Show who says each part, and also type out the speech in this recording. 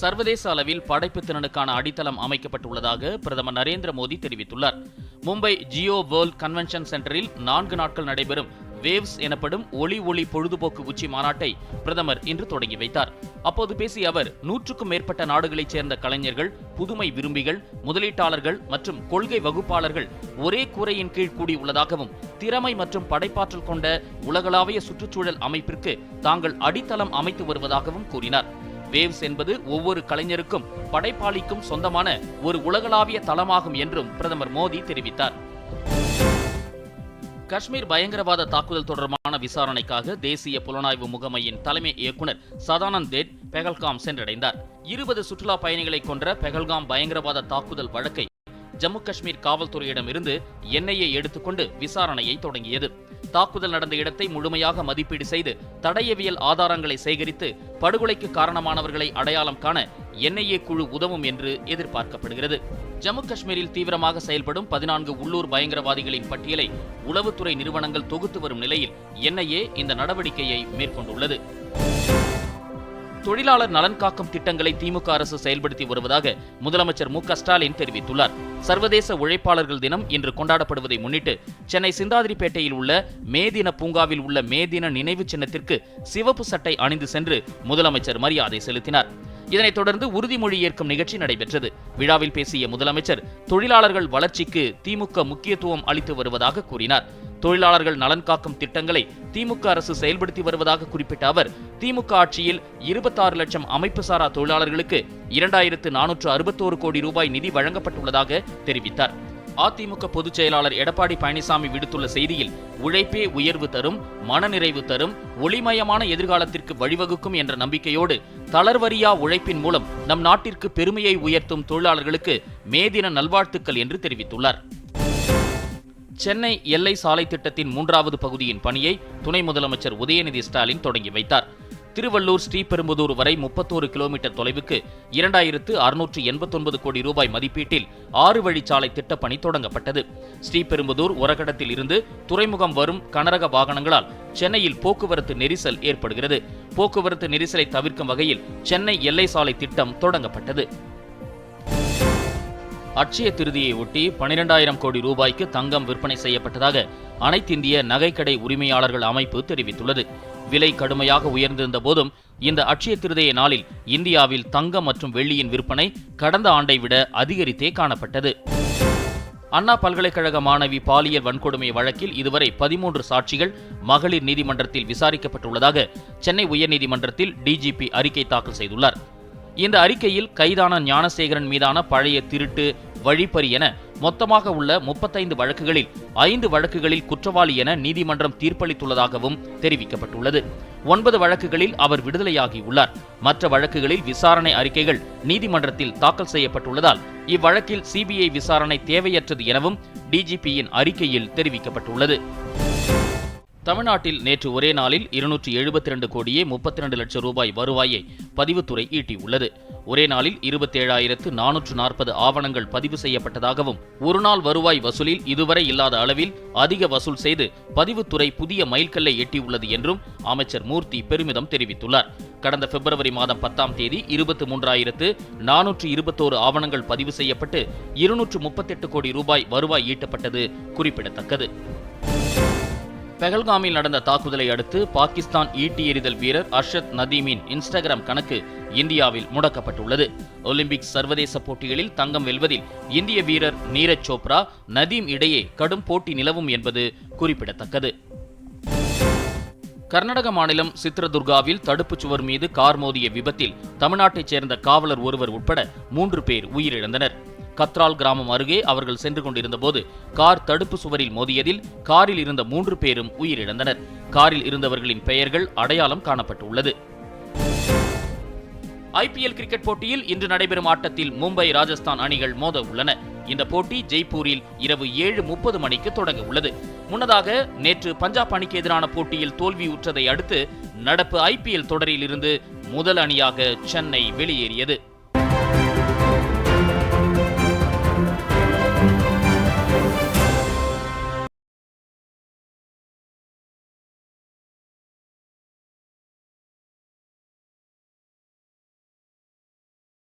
Speaker 1: சர்வதேச அளவில் படைப்பு திறனுக்கான அடித்தளம் அமைக்கப்பட்டுள்ளதாக பிரதமர் நரேந்திர மோடி தெரிவித்துள்ளார் மும்பை ஜியோ வேர்ல்ட் கன்வென்ஷன் சென்டரில் நான்கு நாட்கள் நடைபெறும் வேவ்ஸ் எனப்படும் ஒளி ஒளி பொழுதுபோக்கு உச்சி மாநாட்டை பிரதமர் இன்று தொடங்கி வைத்தார் அப்போது பேசிய அவர் நூற்றுக்கும் மேற்பட்ட நாடுகளைச் சேர்ந்த கலைஞர்கள் புதுமை விரும்பிகள் முதலீட்டாளர்கள் மற்றும் கொள்கை வகுப்பாளர்கள் ஒரே கூரையின் கீழ் கூடியுள்ளதாகவும் திறமை மற்றும் படைப்பாற்றல் கொண்ட உலகளாவிய சுற்றுச்சூழல் அமைப்பிற்கு தாங்கள் அடித்தளம் அமைத்து வருவதாகவும் கூறினார் வேவ்ஸ் என்பது ஒவ்வொரு கலைஞருக்கும் படைப்பாளிக்கும் சொந்தமான ஒரு உலகளாவிய தளமாகும் என்றும் பிரதமர் மோடி தெரிவித்தார் காஷ்மீர் பயங்கரவாத தாக்குதல் தொடர்பான விசாரணைக்காக தேசிய புலனாய்வு முகமையின் தலைமை இயக்குநர் சதானந்த் தேட் பெகல்காம் சென்றடைந்தார் இருபது சுற்றுலா பயணிகளை கொன்ற பெகல்காம் பயங்கரவாத தாக்குதல் வழக்கை ஜம்மு காஷ்மீர் காவல்துறையிடமிருந்து எண்ணெயை எடுத்துக்கொண்டு விசாரணையை தொடங்கியது தாக்குதல் நடந்த இடத்தை முழுமையாக மதிப்பீடு செய்து தடயவியல் ஆதாரங்களை சேகரித்து படுகொலைக்கு காரணமானவர்களை அடையாளம் காண என்ஐஏ குழு உதவும் என்று எதிர்பார்க்கப்படுகிறது ஜம்மு காஷ்மீரில் தீவிரமாக செயல்படும் பதினான்கு உள்ளூர் பயங்கரவாதிகளின் பட்டியலை உளவுத்துறை நிறுவனங்கள் தொகுத்து வரும் நிலையில் என்ஐஏ இந்த நடவடிக்கையை மேற்கொண்டுள்ளது தொழிலாளர் நலன் காக்கும் திட்டங்களை திமுக அரசு செயல்படுத்தி வருவதாக முதலமைச்சர் மு ஸ்டாலின் தெரிவித்துள்ளார் சர்வதேச உழைப்பாளர்கள் தினம் இன்று கொண்டாடப்படுவதை முன்னிட்டு சென்னை சிந்தாதிரிப்பேட்டையில் உள்ள மே தின பூங்காவில் உள்ள மே தின நினைவு சின்னத்திற்கு சிவப்பு சட்டை அணிந்து சென்று முதலமைச்சர் மரியாதை செலுத்தினார் இதனைத் தொடர்ந்து உறுதிமொழி ஏற்கும் நிகழ்ச்சி நடைபெற்றது விழாவில் பேசிய முதலமைச்சர் தொழிலாளர்கள் வளர்ச்சிக்கு திமுக முக்கியத்துவம் அளித்து வருவதாக கூறினார் தொழிலாளர்கள் நலன் காக்கும் திட்டங்களை திமுக அரசு செயல்படுத்தி வருவதாக குறிப்பிட்ட அவர் திமுக ஆட்சியில் இருபத்தாறு லட்சம் அமைப்பு சாரா தொழிலாளர்களுக்கு இரண்டாயிரத்து நானூற்று அறுபத்தோரு கோடி ரூபாய் நிதி வழங்கப்பட்டுள்ளதாக தெரிவித்தார் அதிமுக பொதுச் செயலாளர் எடப்பாடி பழனிசாமி விடுத்துள்ள செய்தியில் உழைப்பே உயர்வு தரும் மனநிறைவு தரும் ஒளிமயமான எதிர்காலத்திற்கு வழிவகுக்கும் என்ற நம்பிக்கையோடு தளர்வரியா உழைப்பின் மூலம் நம் நாட்டிற்கு பெருமையை உயர்த்தும் தொழிலாளர்களுக்கு மேதின நல்வாழ்த்துக்கள் என்று தெரிவித்துள்ளார் சென்னை எல்லை சாலை திட்டத்தின் மூன்றாவது பகுதியின் பணியை துணை முதலமைச்சர் உதயநிதி ஸ்டாலின் தொடங்கி வைத்தார் திருவள்ளூர் ஸ்ரீபெரும்புதூர் வரை முப்பத்தோரு கிலோமீட்டர் தொலைவுக்கு இரண்டாயிரத்து அறுநூற்று எண்பத்தொன்பது கோடி ரூபாய் மதிப்பீட்டில் ஆறு வழிச்சாலை திட்டப்பணி தொடங்கப்பட்டது ஸ்ரீபெரும்புதூர் உரகடத்தில் இருந்து துறைமுகம் வரும் கனரக வாகனங்களால் சென்னையில் போக்குவரத்து நெரிசல் ஏற்படுகிறது போக்குவரத்து நெரிசலை தவிர்க்கும் வகையில் சென்னை எல்லை சாலை திட்டம் தொடங்கப்பட்டது அட்சய திருதியை ஒட்டி பனிரெண்டாயிரம் கோடி ரூபாய்க்கு தங்கம் விற்பனை செய்யப்பட்டதாக அனைத்திந்திய நகைக்கடை உரிமையாளர்கள் அமைப்பு தெரிவித்துள்ளது விலை கடுமையாக உயர்ந்திருந்த போதும் இந்த அட்சய திருதய நாளில் இந்தியாவில் தங்கம் மற்றும் வெள்ளியின் விற்பனை கடந்த ஆண்டை விட அதிகரித்தே காணப்பட்டது அண்ணா பல்கலைக்கழக மாணவி பாலியல் வன்கொடுமை வழக்கில் இதுவரை பதிமூன்று சாட்சிகள் மகளிர் நீதிமன்றத்தில் விசாரிக்கப்பட்டுள்ளதாக சென்னை உயர்நீதிமன்றத்தில் டிஜிபி அறிக்கை தாக்கல் செய்துள்ளார் இந்த அறிக்கையில் கைதான ஞானசேகரன் மீதான பழைய திருட்டு வழிப்பறி என மொத்தமாக உள்ள முப்பத்தைந்து வழக்குகளில் ஐந்து வழக்குகளில் குற்றவாளி என நீதிமன்றம் தீர்ப்பளித்துள்ளதாகவும் தெரிவிக்கப்பட்டுள்ளது ஒன்பது வழக்குகளில் அவர் விடுதலையாகி உள்ளார் மற்ற வழக்குகளில் விசாரணை அறிக்கைகள் நீதிமன்றத்தில் தாக்கல் செய்யப்பட்டுள்ளதால் இவ்வழக்கில் சிபிஐ விசாரணை தேவையற்றது எனவும் டிஜிபியின் அறிக்கையில் தெரிவிக்கப்பட்டுள்ளது தமிழ்நாட்டில் நேற்று ஒரே நாளில் இருநூற்றி எழுபத்தி ரெண்டு கோடியே முப்பத்தி ரெண்டு லட்சம் ரூபாய் வருவாயை பதிவுத்துறை ஈட்டியுள்ளது ஒரே நாளில் இருபத்தேழாயிரத்து நானூற்று நாற்பது ஆவணங்கள் பதிவு செய்யப்பட்டதாகவும் ஒரு நாள் வருவாய் வசூலில் இதுவரை இல்லாத அளவில் அதிக வசூல் செய்து பதிவுத்துறை புதிய மைல்கல்லை எட்டியுள்ளது என்றும் அமைச்சர் மூர்த்தி பெருமிதம் தெரிவித்துள்ளார் கடந்த பிப்ரவரி மாதம் பத்தாம் தேதி இருபத்தி மூன்றாயிரத்து நானூற்று இருபத்தோரு ஆவணங்கள் பதிவு செய்யப்பட்டு இருநூற்று முப்பத்தெட்டு கோடி ரூபாய் வருவாய் ஈட்டப்பட்டது குறிப்பிடத்தக்கது பெஹல்காமில் நடந்த தாக்குதலை அடுத்து பாகிஸ்தான் ஈட்டி எறிதல் வீரர் அர்ஷத் நதீமின் இன்ஸ்டாகிராம் கணக்கு இந்தியாவில் முடக்கப்பட்டுள்ளது ஒலிம்பிக் சர்வதேச போட்டிகளில் தங்கம் வெல்வதில் இந்திய வீரர் நீரஜ் சோப்ரா நதீம் இடையே கடும் போட்டி நிலவும் என்பது குறிப்பிடத்தக்கது கர்நாடக மாநிலம் சித்ரதுர்காவில் தடுப்புச் சுவர் மீது கார் மோதிய விபத்தில் தமிழ்நாட்டைச் சேர்ந்த காவலர் ஒருவர் உட்பட மூன்று பேர் உயிரிழந்தனர் கத்ரால் கிராமம் அருகே அவர்கள் சென்று கொண்டிருந்த போது கார் தடுப்பு சுவரில் மோதியதில் காரில் இருந்த மூன்று பேரும் உயிரிழந்தனர் காரில் இருந்தவர்களின் பெயர்கள் அடையாளம் காணப்பட்டுள்ளது ஐபிஎல் கிரிக்கெட் போட்டியில் இன்று நடைபெறும் ஆட்டத்தில் மும்பை ராஜஸ்தான் அணிகள் மோத உள்ளன இந்த போட்டி ஜெய்ப்பூரில் இரவு ஏழு முப்பது மணிக்கு தொடங்க உள்ளது முன்னதாக நேற்று பஞ்சாப் அணிக்கு எதிரான போட்டியில் தோல்வி உற்றதை அடுத்து நடப்பு ஐபிஎல் தொடரில் இருந்து முதல் அணியாக சென்னை வெளியேறியது